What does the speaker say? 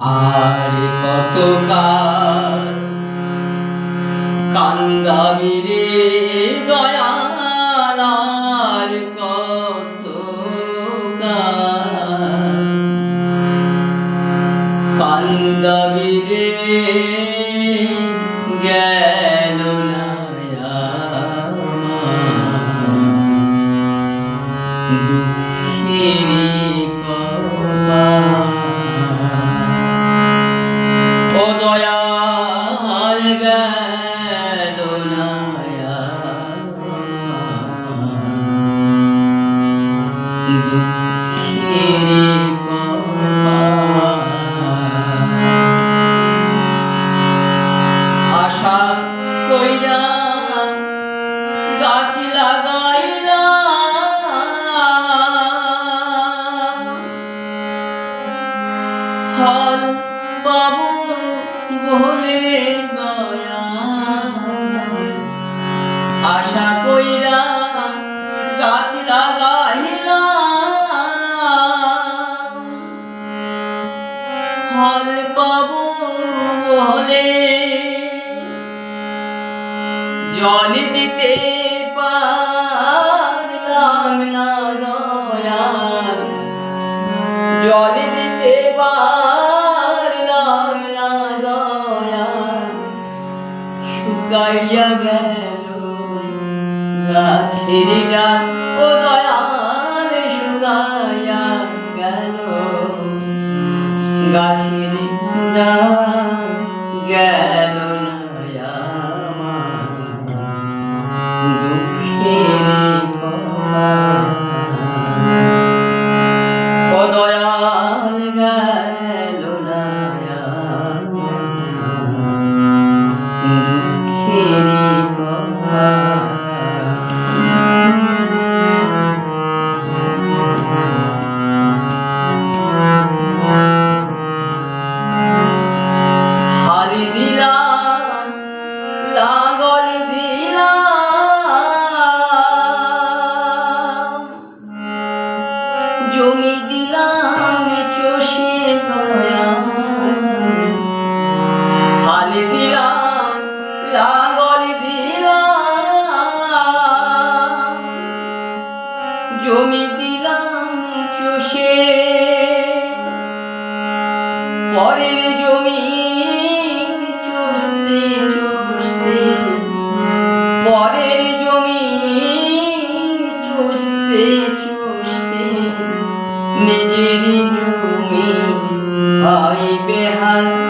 আর কত কাল কান্দাবি রে দয়াল কত কান্দাবি রে ফল পাবো বলে দয়া। আশা কইরা গাছ লাগাইলা ফল পাবো বলে। জল দিতে পারলাম না শুকাইয়া গেল। গাছের ডাল ও দয়াল শুকাইয়া গেল। গাছের ডাল জমি দিলাম চষে। পরের জমি চুষতে চুষতে। পরের জমি চুষতে চুষতে। নিজেরই জমি হয় বেহাল